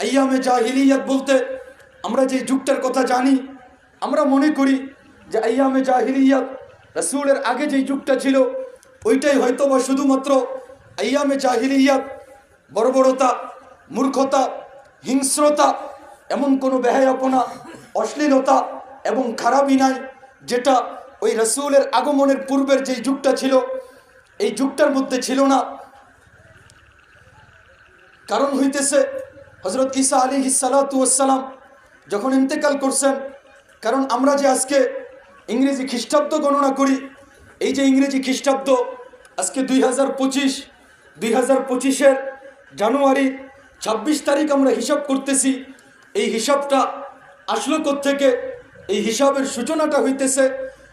আইয়ামে জাহিলিয়াত বলতে আমরা যে যুগটার কথা জানি, আমরা মনে করি যে আইয়ামে জাহিলিয়াত রসুলের আগে যে যুগটা ছিল, ওইটাই হয়তো বা শুধুমাত্র আইয়ামে জাহিলিয়াত বর্বরতা, মূর্খতা, হিংস্রতা, এমন কোনো বেহায়াপনা, অশ্লীলতা এবং খারাপই নাই যেটা ওই রসুলের আগমনের পূর্বের যেই যুগটা ছিল। এই যুগটার মধ্যে ছিল না। কারণ হইতেছে হজরত ঈসা আলী সালাতাম যখন ইন্তেকাল করছেন, কারণ আমরা যে আজকে ইংরেজি খ্রিস্টাব্দ গণনা করি, এই যে ইংরেজি খ্রিস্টাব্দ আজকে দুই হাজার পঁচিশ, দুই হাজার পঁচিশের জানুয়ারি ছাব্বিশ তারিখ আমরা হিসাব করতেছি, এই হিসাবটা আসলো থেকে এই হিসাবের সূচনাটা হইতেছে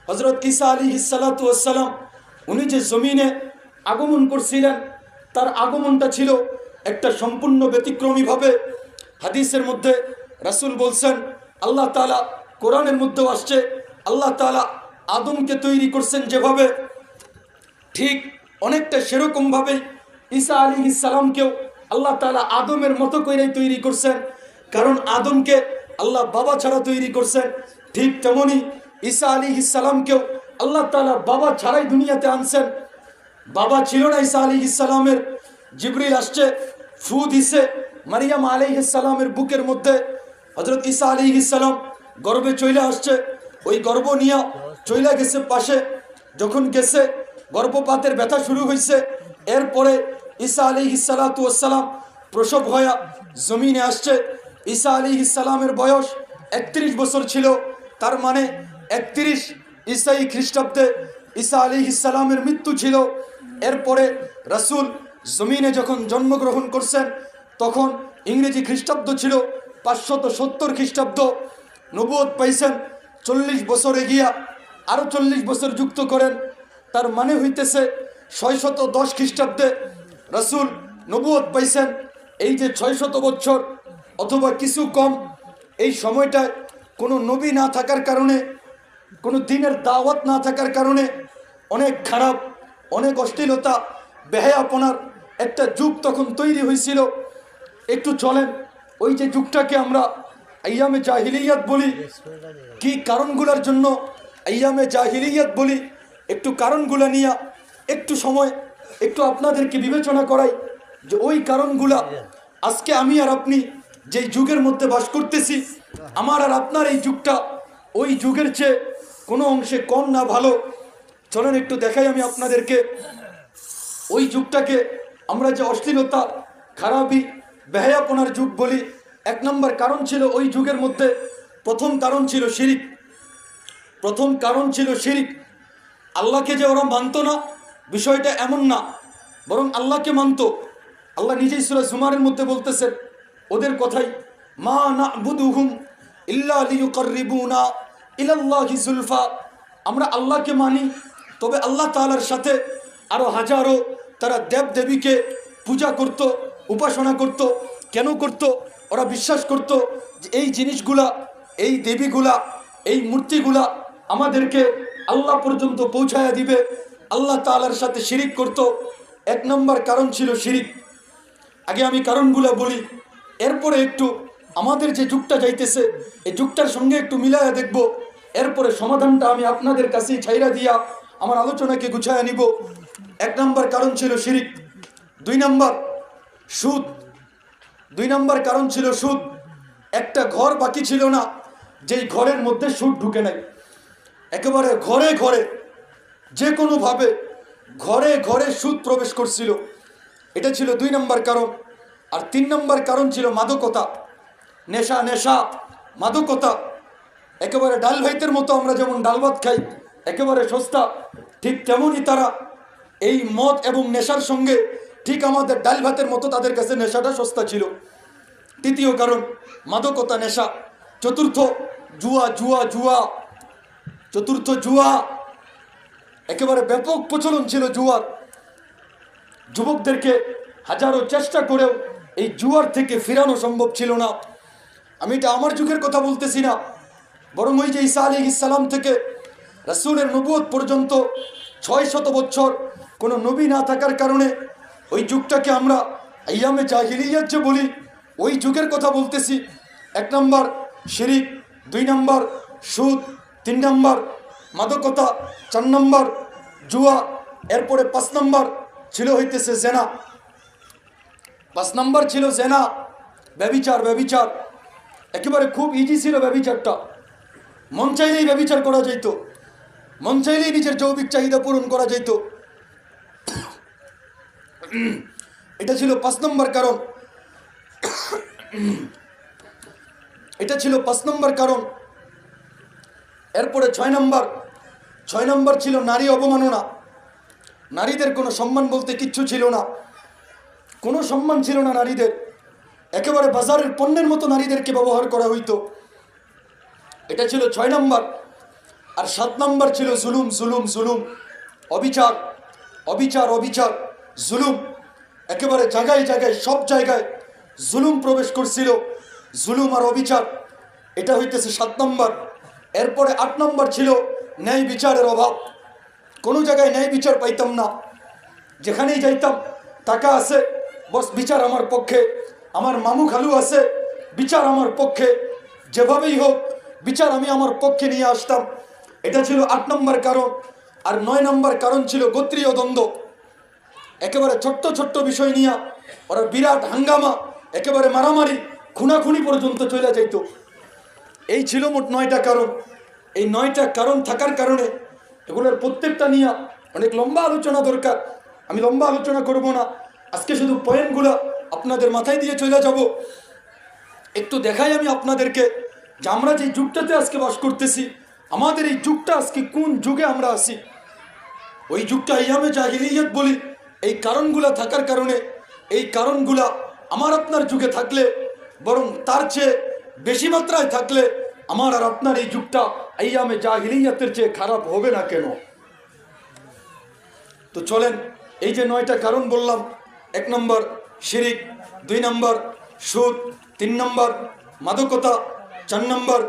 হজরত ঈসা আলী সালাতাম উনি যে জমিনে আগমন করছিলেন, তার আগমনটা ছিল একটা সম্পূর্ণ ব্যতিক্রমীভাবে হাদিসের মধ্যে রাসূল বলছেন, আল্লাহ তালা কোরআনের মধ্যেও আসছে, আল্লাহ তালা আদমকে তৈরি করছেন যেভাবে, ঠিক অনেকটা সেরকমভাবে ঈসা আলী ইসালামকেও আল্লাহ তালা আদমের মতো করেই তৈরি করছেন, কারণ আদমকে আল্লাহ বাবা ছাড়া তৈরি করছেন, ঠিক তেমনই ঈসা আলী ইসালামকেও আল্লাহ তালা বাবা ছাড়াই দুনিয়াতে আনছেন। বাবা ছিল না ঈসা আলী ইসালামের জিবরিল আসছে ফু দিছে মারিয়াম আলী ইসালামের বুকের মধ্যে হজরত ইসা আলী ইসালাম গর্বে চলে আসছে। ওই গর্ব নিয়ে চইলা গেছে পাশে। যখন গেছে, গর্ভপাতের ব্যথা শুরু হয়েছে এরপরে ঈসা আলী ইসালাতাম প্রসব হয়ে জমিনে আসছে। ঈসা আলী ইসালামের বয়স একত্রিশ বছর ছিল। তার মানে একত্রিশ ঈসাই খ্রিস্টাব্দে ঈসা আলী ইসালামের মৃত্যু ছিল। এরপরে রাসূল জমিনে যখন জন্মগ্রহণ করছেন, তখন ইংরেজি খ্রিস্টাব্দ ছিল, পাঁচশত সত্তর খ্রিস্টাব্দ। নবুয়ত পাইছেন, চল্লিশ বছর এগিয়া আরও চল্লিশ বছর যুক্ত করেন। তার মানে হইতেছে, ছয়শত দশ খ্রিস্টাব্দে রসুল নবুয়ত পাইছেন, এই যে ছয়শত বছর অথবা কিছু কম, এই সময়টায় কোনো নবী না থাকার কারণে, কোনো দিনের দাওয়াত না থাকার কারণে অনেক খারাপ, অনেক অশ্লীলতা বেহায়াপনার একটা যুগ তখন তৈরি হয়েছিল। একটু চলেন, ওই যে যুগটাকে আমরা আইয়ামে জাহিলিয়াত বলি। কি কারণগুলোর জন্য আইয়ামে জাহিলিয়াত বলি? একটু কারণগুলো নিয়ে একটু সময়, একটু আপনাদেরকে বিবেচনা করাই যে ওই কারণগুলা আজকে আমি আর আপনি যেই যুগের মধ্যে বাস করতেছি, আমার আর আপনার এই যুগটা ওই যুগের চেয়ে কোনো অংশে কম না ভালো। চলেন একটু দেখাই আমি আপনাদেরকে। ওই যুগটাকে আমরা যে অশ্লীলতা, খারাপি, বেহায়াপনার যুগ বলি, এক নম্বর কারণ ছিল ওই যুগের মধ্যে প্রথম কারণ ছিল শিরিক। প্রথম কারণ ছিল শিরিক। আল্লাহকে যে ওরা মানতো না, বিষয়টা এমন না, বরং আল্লাহকে মানত। আল্লাহ নিজেই সুরা জুমারের মধ্যে বলতেছেন, ওদের কথাই, মা না বুদুহুম ইল্লা লিউকাররিবুনা ইলাল্লাহি জুলফা। আমরা আল্লাহকে মানি, তবে আল্লাহ তাআলার সাথে আরও হাজারো তারা দেব দেবীকে পূজা করত, উপাসনা করত। কেন করত? ওরা বিশ্বাস করত যে এই জিনিসগুলা, এই দেবীগুলা, এই মূর্তিগুলা আমাদেরকে আল্লাহ পর্যন্ত পৌঁছায়া দিবে। আল্লাহ তাআলার সাথে শিরিক করত। এক নম্বর কারণ ছিল শিরিক। আগে আমি কারণগুলো বলি। এরপরে একটু আমাদের যে যুগটা যাইতেছে, এই যুগটার সঙ্গে একটু মিলাইয়া দেখব। এরপরে সমাধানটা আমি আপনাদের কাছেই ছাইরা দিয়া আমার আলোচনাকে গুছায়া নিব এক নম্বর কারণ ছিল শিরিক, দুই নম্বর সুদ, দুই নম্বর কারণ ছিল সুদ। একটা ঘর বাকি ছিল না, যেই ঘরের মধ্যে সুদ ঢুকে নাই। একেবারে ঘরে ঘরে যে কোনোভাবে ঘরে ঘরে সুদ প্রবেশ করছিল। এটা ছিল দুই নম্বর কারণ। আর তিন নম্বর কারণ ছিল মাদকতা। নেশা নেশা, মাদকতা। একেবারে ডাল ভাইতের মতো আমরা যেমন ডাল ভাত খাই একেবারে সস্তা, ঠিক তেমনই তারা এই মদ এবং নেশার সঙ্গে ঠিক আমাদের ডাল ভাতের মতো তাদের কাছে নেশাটা সস্তা ছিল। তৃতীয় কারণ, মাদকতা নেশা। চতুর্থ, জুয়া জুয়া জুয়া। চতুর্থ, জুয়া। একেবারে ব্যাপক প্রচলন ছিল জুয়ার। যুবকদেরকে হাজারো চেষ্টা করেও এই জুয়ার থেকে ফিরানো সম্ভব ছিল না। আমি এটা আমার যুগের কথা বলতেছি না, বরং ওই যে ঈসা আলী ইসালাম থেকে রাসূলের নবুয়ত পর্যন্ত ছয় শত বছর কোনো নবী না থাকার কারণে ওই যুগটাকে আমরা আইয়ামে জাহিলিয়াত যে বলি, ওই যুগের কথা বলতেছি। এক নম্বর শিরিক, দুই নম্বর সুদ, তিন নম্বর মাদকতা, চার নম্বর জুয়া, এরপরে পাঁচ নম্বর ছিল হইতেছে জেনা। পাঁচ নম্বর ছিল জেনা, ব্যবিচার ব্যবিচার। একেবারে খুব ইজি ছিল ব্যবিচারটা। মন চাইলেই ব্যবিচার করা যেত মন চাইলেই নিজের যৌবিক চাহিদা পূরণ করা যেত এটা ছিল পাঁচ নম্বর কারণ। এটা ছিল পাঁচ নম্বর কারণ। এরপরে ছয় নম্বর। ছয় নম্বর ছিল নারী অবমাননা। নারীদের কোনো সম্মান বলতে কিচ্ছু ছিল না। কোনো সম্মান ছিল না নারীদের। একেবারে বাজারের পণ্যের মতো নারীদেরকে ব্যবহার করা হইতো। এটা ছিল ছয় নম্বর। আর সাত নম্বর ছিল জুলুম জুলুম জুলুম। অবিচার অবিচার অবিচার, জুলুম। একেবারে জায়গায় জায়গায়, সব জায়গায় জুলুম প্রবেশ করছিল। জুলুম আর অবিচার, এটা হইতেছে সাত নম্বর। এরপরে আট নম্বর ছিল ন্যায় বিচারের অভাব। কোনো জায়গায় ন্যায় বিচার পাইতাম না। যেখানেই যাইতাম, টাকা আছে, বস, বিচার আমার পক্ষে। আমার মামু খালু আছে, বিচার আমার পক্ষে। যেভাবেই হোক, বিচার আমি আমার পক্ষে নিয়ে আসতাম। এটা ছিল আট নম্বর কারণ আর নয় নম্বর কারণ ছিল গোত্রীয় দ্বন্দ্ব। একেবারে ছোট্ট ছোট্ট বিষয় নিয়ে ওরা বিরাট হাঙ্গামা, একেবারে মারামারি, খুনাখুনি পর্যন্ত চলে যাইত। এই ছিল মোট নয়টা কারণ। এই নয়টা কারণ থাকার কারণে এগুলোর প্রত্যেকটা নিয়ে অনেক লম্বা আলোচনা দরকার। আমি লম্বা আলোচনা করব না। আজকে শুধু পয়েন্টগুলো আপনাদের মাথায় দিয়ে চলে যাব। একটু দেখাই আমি আপনাদেরকে যে আমরা যে যুগটাতে আজকে বাস করতেছি আমাদের এই যুগটা আজকে কোন যুগে আমরা আছি? ওই যুগটা ইয়ামে জাহিলিয়ত বলি, এই কারণগুলা থাকার কারণে, এই কারণগুলা আমার আপনার যুগে থাকলে, বরং তার চেয়ে বেশি মাত্রায় থাকলে আমার আর আপনার এই যুগটা আইয়ামে জাহিলিয়াতের চেয়ে খারাপ হবে না কেন? তো চলেন, এই যে নয়টা কারণ বললাম, এক নম্বর শিরিক, দুই নম্বর সুদ, তিন নম্বর মাদকতা, চার নম্বর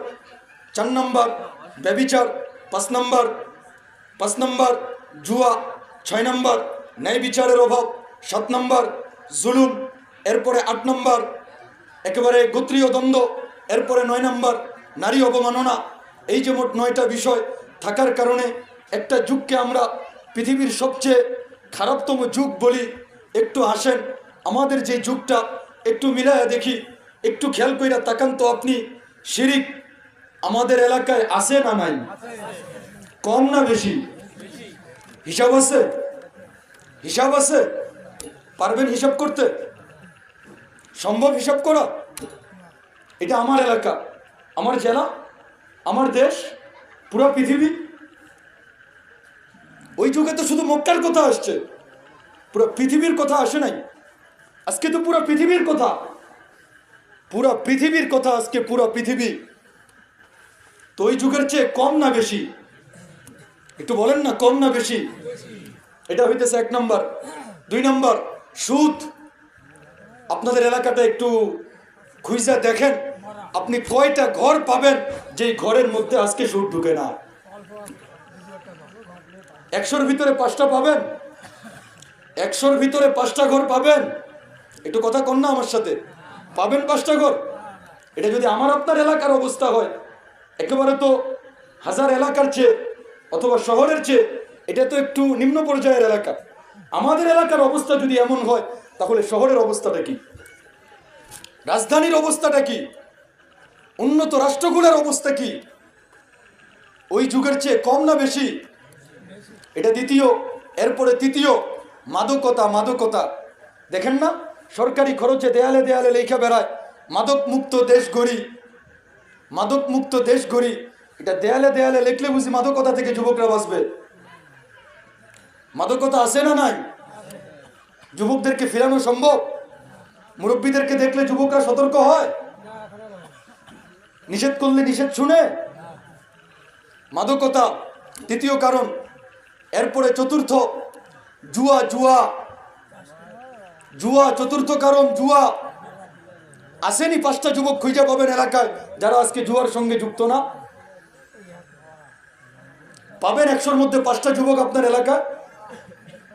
চার নম্বর ব্যবিচার পাঁচ নম্বর পাঁচ নম্বর, জুয়া, ছয় নম্বর, ন্যায় বিচারের অভাব, সাত নম্বর, জুলুম, এরপরে আট নম্বর, একেবারে গোত্রীয় দ্বন্দ্ব, এরপরে নয় নম্বর, নারী অবমাননা। এই যে মোট নয়টা বিষয়, থাকার কারণে একটা যুগকে আমরা পৃথিবীর সবচেয়ে খারাপতম যুগ বলি। একটু আসেন আমাদের যে যুগটা, একটু মিলায়া দেখি, একটু খেয়াল কইরা তাকান তো আপনি। শিরিক আমাদের এলাকায় আছে না নাই? কম না বেশি? হিসাব আছে? হিসাব আছে? পারবেন হিসাব করতে? সম্ভব হিসাব করা? এটা আমার এলাকা, আমার জেলা, আমার দেশ, পুরো পৃথিবী। ওই যুগে তো শুধু মক্কার কথা আসছে। পুরো পৃথিবীর কথা আসে নাই। আজকে তো পুরো পৃথিবীর কথা। পুরো পৃথিবীর কথা আজকে পুরো পৃথিবী। তো ওই যুগের চেয়ে কম না বেশি? একটু বলেন না, কম না বেশি? এটা হইতেছে এক নম্বর। দুই নম্বর, সুদ। আপনাদের এলাকাটা একটু খুঁজা দেখেন। আপনি কয়টা ঘর পাবেন যেই ঘরের মধ্যে আজকে সুদ ঢুকে না? একশোর ভিতরে পাঁচটা পাবেন? একশোর ভিতরে পাঁচটা ঘর পাবেন? একটু কথা কন না আমার সাথে। পাবেন পাঁচটা ঘর? এটা যদি আমার আপনার এলাকার অবস্থা হয় একেবারে তো হাজার এলাকার চেয়ে অথবা শহরের চেয়ে এটা তো একটু নিম্ন পর্যায়ের এলাকা। আমাদের এলাকার অবস্থা যদি এমন হয়, তাহলে শহরের অবস্থাটা কি? রাজধানীর অবস্থাটা কি? উন্নত রাষ্ট্রগুলোর অবস্থা কি? ওই যুগের চেয়ে কম না বেশি? এটা দ্বিতীয়। এরপরে তৃতীয়। মাদকতা মাদকতা। দেখেন না, সরকারি খরচে দেয়ালে দেয়ালে লেখা বেড়ায় মাদক মুক্ত দেশ গড়ি। মাদক মুক্ত দেশ গড়ি। এটা দেয়ালে দেয়ালে লিখলে বুঝি মাদকতা থেকে যুবকরা বাঁচবে। মাদকতা আছে না নাই? যুবকদেরকে ফেরানো সম্ভব? মুরব্বীদেরকে দেখলে যুবকরা সতর্ক হয়? নিষেধ করলে নিষেধ শুনে? মাদকতা, তৃতীয় কারণ, এরপরে চতুর্থ, জুয়া জুয়া। জুয়া, চতুর্থ কারণ, জুয়া। আসেনি পাঁচটা যুবক খুঁজে পাবেন এলাকায়, যারা আজকে জুয়ার সঙ্গে যুক্ত না। পাবেন একশোর মধ্যে পাঁচটা যুবক আপনার এলাকায়,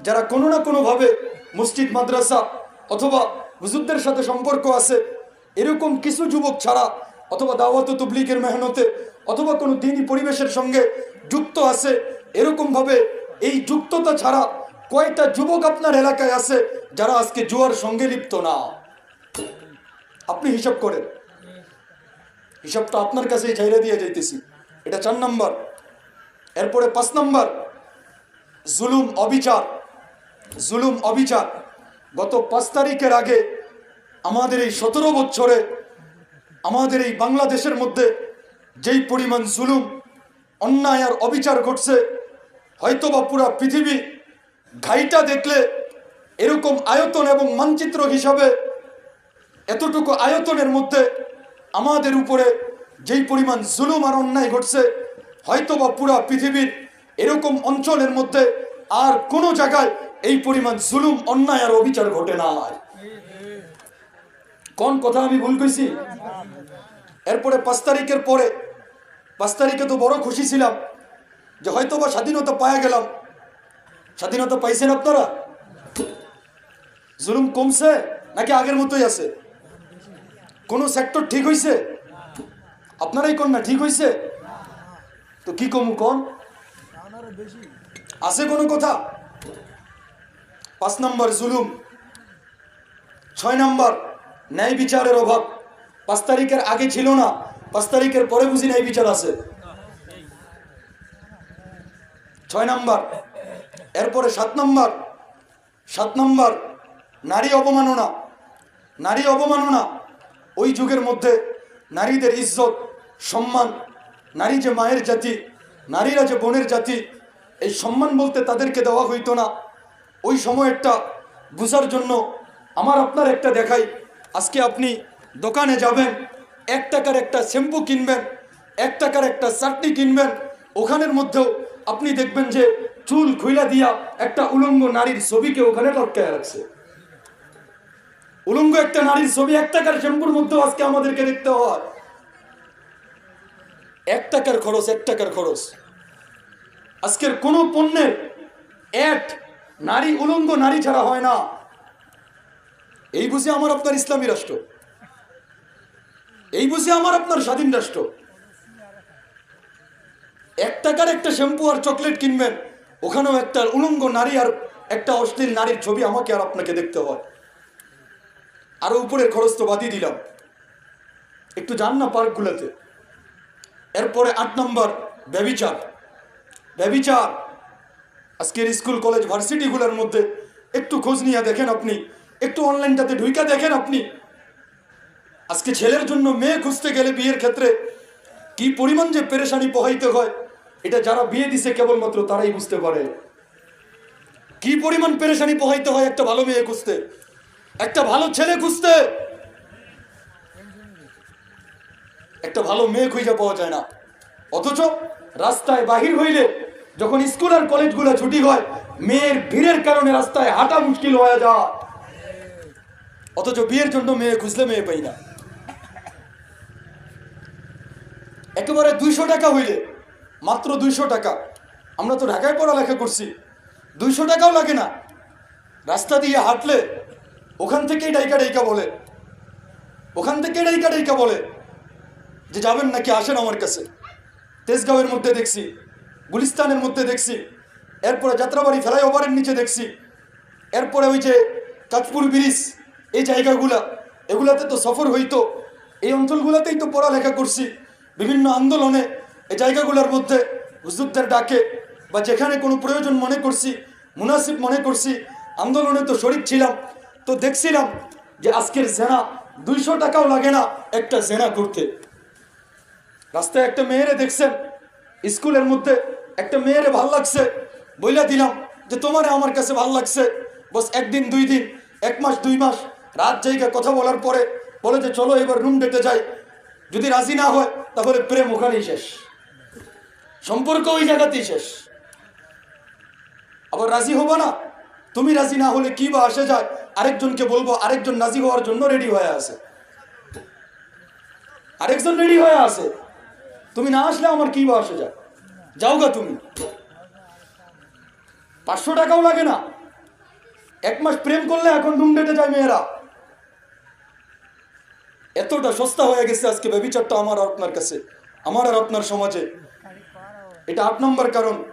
যারা কোনো না কোনোভাবে মসজিদ, মাদ্রাসা অথবা হুজুরদের সাথে সম্পর্ক আছে, এরকম কিছু যুবক ছাড়া অথবা দাওয়াত তবলিগের মেহনতে অথবা কোনো দিনই পরিবেশের সঙ্গে যুক্ত আছে, এরকমভাবে এই যুক্ততা ছাড়া কয়টা যুবক আপনার এলাকায় আছে যারা আজকে জুয়ার সঙ্গে লিপ্ত না? আপনি হিসাব করেন। হিসাবটা আপনার কাছেই ঝাইরে দিয়ে যাইতেছি। এটা চার নম্বর। এরপরে পাঁচ নম্বর। জুলুম, অবিচার। জুলুম, অবিচার। গত পাঁচ তারিখের আগে আমাদের এই সতেরো বছরে আমাদের এই বাংলাদেশের মধ্যে যেই পরিমাণ জুলুম, অন্যায় আর অবিচার ঘটছে, হয়তোবা পুরা পৃথিবী ঘাইটা দেখলে এরকম আয়তন এবং মানচিত্র হিসাবে এতটুকু আয়তনের মধ্যে আমাদের উপরে যেই পরিমাণ জুলুম আর অন্যায় ঘটছে, হয়তোবা পুরা পৃথিবীর এরকম অঞ্চলের মধ্যে আর কোনো জায়গায় এই পরিমাণ জুলুম, অন্যায় আর অবিচার ঘটে না কোন কথা আমি ভুল কইছি? এরপরে পাঁচ তারিখের পরে, পাঁচ তারিখে তো বড় খুশি ছিলাম যে হয়তো বা স্বাধীনতা পাওয়া গেলাম। স্বাধীনতা পাইছেন আপনারা? জুলুম কমছে নাকি আগের মতোই আছে? কোনো সেক্টর ঠিক হইছে? আপনারাই কোন না ঠিক হইছে? তো কি কমু কোন? আছে কোনো কথা? পাঁচ নম্বর জুলুম। ছয় নম্বর, ন্যায় বিচারের অভাব। পাঁচ তারিখের আগে ছিল না, পাঁচ তারিখের পরে বুঝি ন্যায় বিচার আছে। ছয় নম্বর, এরপরে সাত নম্বর। সাত নম্বর, নারী অবমাননা। নারী অবমাননা। ওই যুগের মধ্যে নারীদের ইজ্জত, সম্মান, নারী যে মায়ের জাতি, নারীরা যে বোনের জাতি, এই সম্মান বলতে তাদেরকে দেওয়া হইতো না। ওই সময়েরটা বুঝার জন্য আমার আপনার একটা দেখাই। আজকে আপনি দোকানে যাবেন, এক টাকার একটা শ্যাম্পু কিনবেন, এক টাকার একটা চাটনি কিনবেন, ওখানের মধ্যেও আপনি দেখবেন যে চুল খুইলা দিয়া একটা উলঙ্গ নারীর ছবিকে ওখানে লটকায় রাখছে। উলঙ্গ একটা নারীর ছবি, এক টাকার শ্যাম্পুর মধ্যে আজকে আমাদেরকে দেখতে হয়। এক টাকার খরচ, এক টাকার খরচ। আজকের কোনো পণ্যের এক নারী, উলঙ্গ নারী ছাড়া হয় না। এই বুঝে আমার আপনার ইসলামী রাষ্ট্র। এই বুঝে আমার আপনার স্বাধীন রাষ্ট্র। এক টাকার একটা শ্যাম্পু আর চকলেট কিনবেন, ওখানেও একটা উলঙ্গ নারী আর একটা অশ্লীল নারীর ছবি আমাকে আর আপনাকে দেখতে হয়। আরও উপরের খরচ তো বাদিয়ে দিলাম। একটু যান না পার্কগুলোতে। এরপরে আট নম্বর, ব্যবিচার। ব্যবিচার। আজকের স্কুল, কলেজ, ভার্সিটিগুলোর মধ্যে একটু খোঁজ নিয়ে দেখেন আপনি। একটু অনলাইনটাতে ঢুইকা দেখেন আপনি। আজকে ছেলের জন্য মেয়ে খুঁজতে গেলে বিয়ের ক্ষেত্রে কি পরিমাণ যে পেরেশানি পোহাইতে হয়, এটা যারা বিয়ে দিছে কেবলমাত্র তারাই বুঝতে পারে। কি পরিমাণ পেরেশানি পোহাইতে হয় একটা ভালো মেয়ে খুঁজতে? একটা ভালো ছেলে খুঁজতে। একটা ভালো মেয়ে খুঁজে পাওয়া যায় না। অথচ রাস্তায় বাহির হইলে যখন স্কুল আর কলেজগুলো ছুটি হয়, মেয়ের ভিড়ের কারণে রাস্তায় হাঁটা মুশকিল হয়ে যায়। অথচ বিয়ের জন্য মেয়ে খুঁজলে মেয়ে পাই না। একেবারে দুইশো টাকা হইলে, মাত্র দুইশো টাকা। আমরা তো ঢাকায় পড়ালেখা করছি, দুইশো টাকাও লাগে না। রাস্তা দিয়ে হাঁটলে ওখান থেকেই ডাইকা ডাইকা বলে। ওখান থেকে ডাইকা ডাইকা বলে যে যাবেন নাকি আসেন আমার কাছে। তেজগাঁওয়ের মধ্যে দেখছি, গুলিস্তানের মধ্যে দেখছি, এরপরে যাত্রাবাড়ি ফেলাই ওভারের নিচে দেখছি, এরপরে ওই যে কাঁচপুর ব্রিজ, এই জায়গাগুলা, এগুলাতে তো সফর হইতো। এই অঞ্চলগুলোতেই তো পড়ালেখা করছি, বিভিন্ন আন্দোলনে এই জায়গাগুলোর মধ্যে হুজুরদের ডাকে বা যেখানে কোনো প্রয়োজন মনে করছি, মুনাসিব মনে করছি, আন্দোলনে তো শরিক ছিলাম। তো দেখছিলাম যে আজকের জেনা দুইশো টাকাও লাগে না একটা জেনা করতে। রাস্তায় একটা মেয়েরে দেখছেন, স্কুলের মধ্যে একটা মেয়েরে ভালো লাগছে, বইলা দিলাম যে তোমারে আমার কাছে ভালো লাগছে। বস, একদিন, দুই দিন, এক মাস, দুই মাস, রাত জায়গায় কথা বলার পরে বলে যে চলো এবার রুম ডেটে যাই। যদি রাজি না হয়, তাহলে প্রেম ওখানেই শেষ। সম্পর্ক ওই জায়গাতেই শেষ। আবার রাজি হব না? তুমি রাজি না হলে কি বা আসে যায়? আরেকজনকে বলব, আরেকজন রাজি হওয়ার জন্য রেডি হয়ে আছে। আরেকজন রেডি হয়ে আছে। তুমি না আসলে আমার কি বা আসে যায়? যাও গা তুমি। পাঁচশো টাকাও লাগে না। এক মাস প্রেম করলে এখন রুম ডেটে যায় মেয়েরা। এতটা সস্তা হয়ে গেছে আজকে ব্যবিচারটা আমার আর আপনার কাছে, আমার আর আপনার সমাজে। এটা আট নম্বর কারণ,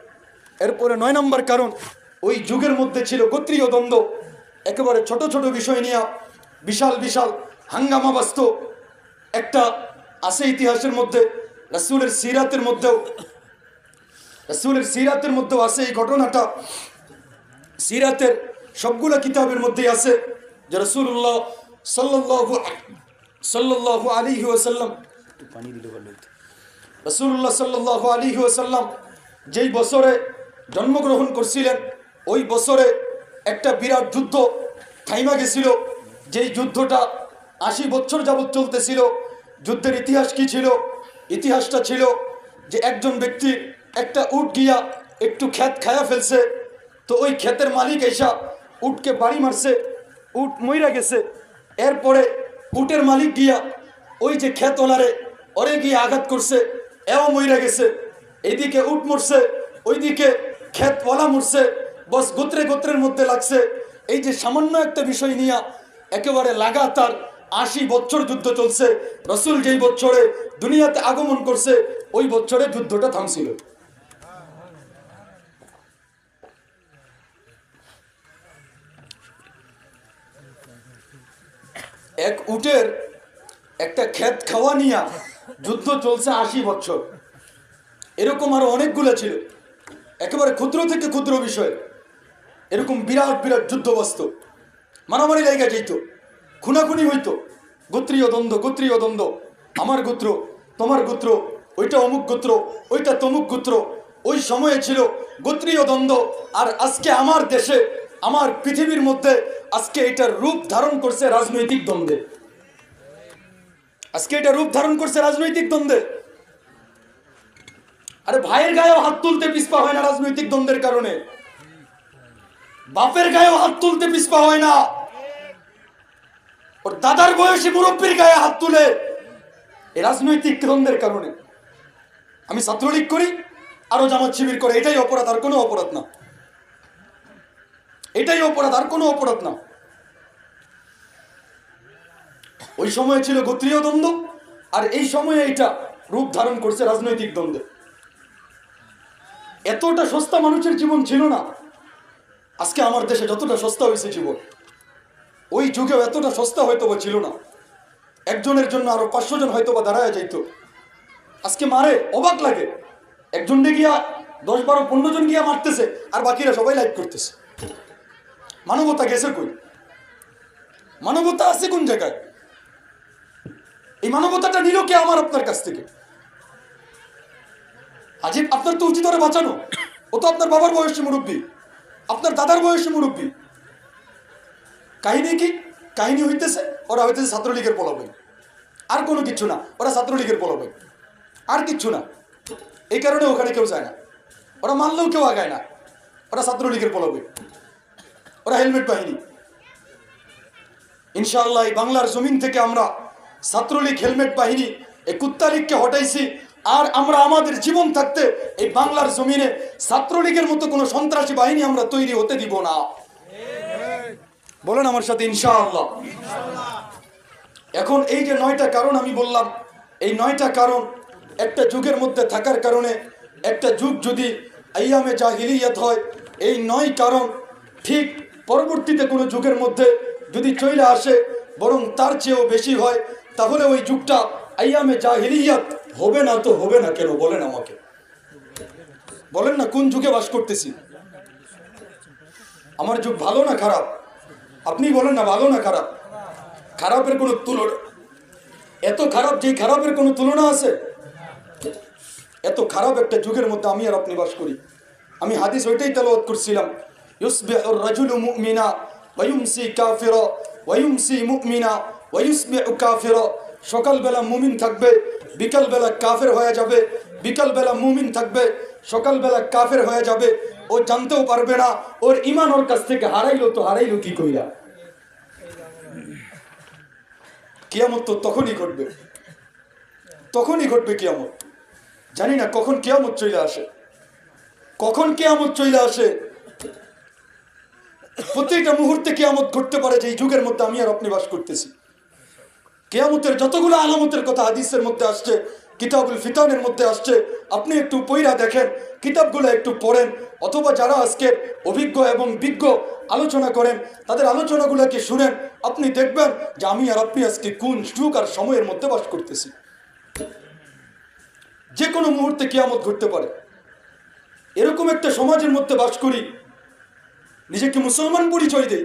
এরপরে নয় নম্বর কারণ। ওই যুগের মধ্যে ছিল গোত্রীয় দ্বন্দ্ব। একেবারে ছোট ছোট বিষয় নিয়ে বিশাল বিশাল হাঙ্গামা বাস্ত। একটা আছে ইতিহাসের মধ্যে, রাসুলের সিরাতের মধ্যেও। রাসুলের সিরাতের মধ্যেও আছে এই ঘটনাটা। সিরাতের সবগুলো কিতাবের মধ্যেই আছে যে রসুল্লাহ সাল্লাল্লাহু আলাইহি ওয়াসাল্লাম একটু পানি দিলে রসুল্লাহ সাল্লাহ আলী ওসাল্লাম যেই বছরে জন্মগ্রহণ করছিলেন ওই বছরে একটা বিরাট যুদ্ধ থাইমা গেছিল, যেই যুদ্ধটা আশি বছর যাবৎ চলতেছিল। যুদ্ধের ইতিহাস কি ছিল? ইতিহাসটা ছিল যে একজন ব্যক্তি একটা উট গিয়া একটু ক্ষেত খায়া ফেলছে, তো ওই ক্ষেতের মালিক এসা উটকে বাড়ি মারছে, উট মইরা গেছে। এরপরে উটের মালিক গিয়া ওই যে ক্ষেত ওনারে ওরে গিয়ে আঘাত করছে, এও মইরা গেছে। এদিকে উট মরছে, ওইদিকে ক্ষেত ওলা মরছে বস গোত্রে গোত্রের মধ্যে লাগছে। এই যে সামান্য একটা বিষয় নিয়ে একেবারে লাগাতার আশি বছর যুদ্ধ চলছে, রসুল যেই বছরে দুনিয়াতে আগমন করছে, ওই বছরে যুদ্ধটা থামছিল। এক উটের একটা ক্ষেত খাওয়া নিয়া যুদ্ধ চলছে আশি বছর। এরকম আরও অনেকগুলো ছিল। একেবারে ক্ষুদ্র থেকে ক্ষুদ্র বিষয়। এরকম বিরাট বিরাট যুদ্ধবস্ত মারামারি জায়গা যেত। খুনাখুনি হইতো। গোত্রীয় দ্বন্দ্ব গোত্রীয় দ্বন্দ্ব। আমার গোত্র, তোমার গোত্র, ওইটা অমুক গোত্র, ওইটা তমুক গোত্র। ওই সময়ে ছিল গোত্রীয় দ্বন্দ্ব। আর আজকে আমার দেশে, আমার পৃথিবীর মধ্যে আজকে এটার রূপ ধারণ করছে রাজনৈতিক দ্বন্দ্বে। আজকে এটা রূপ ধারণ করছে রাজনৈতিক দ্বন্দ্বে। আরে ভাইয়ের গায়েও হাত তুলতে পিসপা হয় না রাজনৈতিক দ্বন্দ্বের কারণে। বাপের গায়েও হাত তুলতে পিসপা হয় না। ওর দাদার বয়সী মুরব্বীর গায়ে হাত তুলে এই রাজনৈতিক দ্বন্দ্বের কারণে আমি ছাত্রলীগ করি, আরও জামাত শিবির করে, এটাই অপরাধ, আর কোনো অপরাধ না। এটাই অপরাধ, আর কোনো অপরাধ না। ওই সময় ছিল গোত্রীয় দ্বন্দ্ব, আর এই সময়ে এটা রূপ ধারণ করছে রাজনৈতিক দ্বন্দ্বে। এতটা সস্তা মানুষের জীবন ছিল না। আজকে আমার দেশে যতটা সস্তা হয়েছে জীবন, ওই যুগেও এতটা সস্তা হয়তো বা ছিল না। একজনের জন্য আরও পাঁচশো জন হয়তো বা দাঁড়ায় যাইতো। আজকে মারে, অবাক লাগে। একজন গিয়া, দশ বারো পনেরো জন গিয়া মারতেছে, আর বাকিরা সবাই লাইক করতেছে। মানবতা গেছে কই? মানবতা আছে কোন জায়গায়? এই মানবতাটা নিল কে আমার আপনার কাছ থেকে? আজিব, আপনার তো উচিত বাঁচানো। ও তো আপনার বাবার বয়সী মুরব্বী। আপনার দাদার বয়সী মুরব্বী। কাহিনী কি? কাহিনী হইতেছে, ওরা হইতেছে ছাত্রলীগের পলাবই আর কোনো কিছু না, ওরা ছাত্রলীগের পলাবই আর কিচ্ছু না। এই কারণে ওখানে কেউ যায় না। ওরা মানলেও কেউ আগায় না। ওরা ছাত্রলীগের পলাবই ওরা হেলমেট বাহিনী। ইনশাআল্লাহ এই বাংলার জমিন থেকে আমরা ছাত্রলীগ হেলমেট বাহিনী এই কুত্তালীগকে হটাইছি আর আমরা আমাদের জীবন থাকতে এই বাংলার জমিনে ছাত্রলীগের মতো কোনো সন্ত্রাসী বাহিনী আমরা তৈরি হতে দিব না। বলেন আমার সাথে, ইনশাআল্লাহ। এখন এই যে নয়টা কারণ আমি বললাম, এই নয়টা কারণ একটা যুগের মধ্যে থাকার কারণে একটা যুগ যদি আইয়ামে জাহিলিয়াত হয়, এই নয় কারণ ঠিক পরবর্তীতে কোনো যুগের মধ্যে যদি চলে আসে, বরং তার চেয়েও বেশি হয়, তাহলে ওই যুগটা আইয়ামে জাহিলিয়াত হবে না তো হবে না কেন? বলেন আমাকে। বলেন না, কোন যুগে বাস করতেছি? আমার যুগ ভালো না খারাপ? আপনি বলেন না, ভালো না খারাপ? খারাপের কোনো তুলনা এত খারাপ যে খারাপের কোনো তুলনা আছে? এত খারাপ একটা যুগের মধ্যে আমি আর আপনি বাস করি। আমি হাদিস ওইটাই তেলাওয়াত করছিলাম। ওয়ায়ুমসি কাফিরা ওয়ায়ুমসি মুমিনা ওয়ায়ুসবিহু কাফিরা। সকালবেলা মুমিন থাকবে, বিকালবেলা কাফের হয়ে যাবে, বিকালবেলা মুমিন থাকবে, সকালবেলা কাফের হয়ে যাবে, ও জানতেও পারবে না, ওর ইমান ওর কাছ থেকে হারাইলো তো হারাইলো কি কইরা? কিয়ামত তো তখনই ঘটবে। তখনই ঘটবে কিয়ামত। জানি না কখন কেয়ামত চলে আসে। কখন কেয়ামত চলে আসে। প্রত্যেকটা মুহূর্তে কেয়ামত ঘটতে পারে যে এই যুগের মধ্যে আমি আর আপনি বাস করতেছি। কেয়ামতের যতগুলো আলামতের কথা হাদিসের মধ্যে আসছে, কিতাবুল ফিতানের মধ্যে আসছে, আপনি একটু পইরা দেখেন, কিতাবগুলো একটু পড়েন, অথবা যারা আজকে অভিজ্ঞ এবং বিজ্ঞ আলোচনা করেন, তাদের আলোচনাগুলোকে শুনেন, আপনি দেখবেন যে আমি আর আপনি আজকে কোন যুগ আর সময়ের মধ্যে বাস করতেছি। যে কোনো মুহূর্তে কেয়ামত ঘটতে পারে। এরকম একটা সমাজের মধ্যে বাস করি, নিজেকে মুসলমান পরিচয় দেই,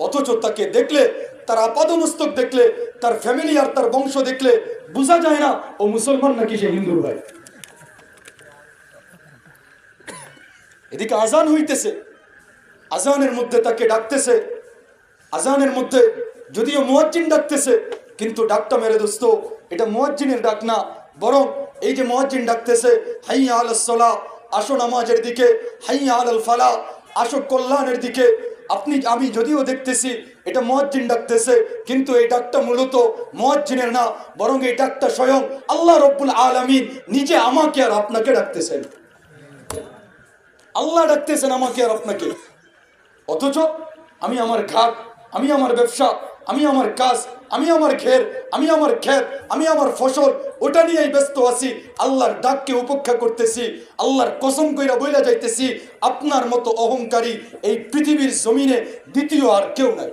অথচ তাকে দেখলে তার আপাদমস্তক দেখলে, তার ফ্যামিলি আর তার বংশ দেখলে বোঝা যায় না, ও মুসলমান নাকি সে হিন্দু ভাই। এদিকে আজান হইতেছে। আজানের মধ্যে তাকে ডাকতেছে। আজানের মধ্যে যদিও মুয়াজ্জিন ডাকতেছে, কিন্তু ডাকটা মেরে দোস্ত, এটা মুয়াজ্জিনের ডাক না, বরং এই যে মুয়াজ্জিন ডাকতেছে হাইয়া আল আসো নামাজের দিকে হাইয়া আল ফালা আসো কল্যাণের দিকে আপনি, আমি যদিও দেখতেছি, এটা মহাজ্জিন ডাকতেছে, কিন্তু এই ডাকটা মূলত মহাজ্জিনের না, বরং এই ডাকটা স্বয়ং আল্লাহ রব্বুল আলমিন নিজে আমাকে আর আপনাকে ডাকতেছেন। আল্লাহ ডাকতেছেন আমাকে আর আপনাকে। অথচ আমি আমার ঘাট, আমি আমার ব্যবসা আমি আমার কাজ, আমি আমার ঘের, আমি আমার ক্ষেত আমি আমার ফসল, ওটা নিয়েই ব্যস্ত আছি। আল্লাহর ডাককে উপেক্ষা করতেছি, আল্লাহর কসম কইরা বইলা যাইতেছি, আপনার মতো অহংকারী এই পৃথিবীর জমিনে দ্বিতীয় আর কেউ নাই।